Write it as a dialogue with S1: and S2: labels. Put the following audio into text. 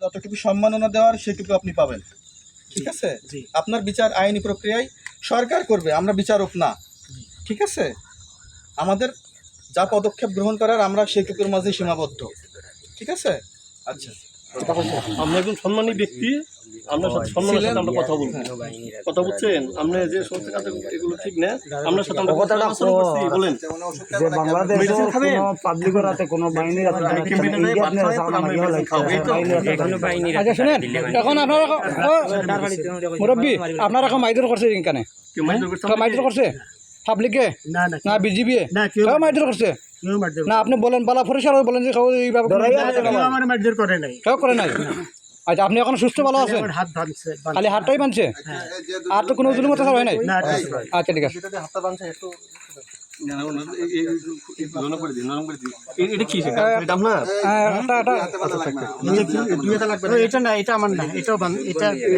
S1: যতটুকু সম্মাননা দেওয়ার সেটুকু আপনি পাবেন। ঠিক আছে?
S2: জি।
S1: আপনার বিচার আইনি প্রক্রিয়ায় সরকার করবে আমরা বিচারক না। ঠিক আছে? আমাদের যা পদক্ষেপ গ্রহণ করার আমরা সেটুকুর মাঝে সীমাবদ্ধ। ঠিক আছে? আচ্ছা।
S3: আপনি একজন সম্মানী ব্যক্তি আপনার সাথে সম্মানের সাথে আমরা কথা বলব। কথা বলছেন আপনি যে সমস্ত কাজ এগুলো ঠিক না আপনার সাথে আমরা আলোচনা করছি বলেন।
S4: যে বাংলাদেশ
S3: Medicine খাবেন?
S4: কোনো পাবলিকের হাতে কোনো বাহিনীর হাতে কোনো কিছু
S3: ক্যাম্পেইনে
S4: নেই।
S3: ভাত
S4: ইন্ডিয়াত
S3: খাওয়াই
S4: নেই,
S3: তো আমরা
S4: সামনে
S3: medicine খাব, এই তো।
S4: বাহিনীর
S5: আচ্ছা শুনেন এখন আপনারা মুরব্বী আপনারা এখন মাইদুর করছে
S3: করছে?
S5: মাইদুর করছে? পাবলিকে
S2: না
S5: বিজিবি মাইদুর করছে? না আপনি বলেন বালা হয়ে বলেন যে এইভাবে।
S2: আমার মারধর করে নাই।
S5: কেউ করে নাই? আচ্ছা আপনি এখন সুস্থ ভালো আছেন?
S2: হাত ভাঙছে
S5: খালি হাতটাই বানছে আর তো কোনো জুলুম অত্যাচার হয় নাই?
S2: না
S5: আচ্ছা ঠিক আছে।
S3: দিন। এ- এটা কি সেটা? এটা আপনার?
S5: হ্যাঁ, একটা একটা
S2: ও, এটা না এটা আমার না এটাও বান এটা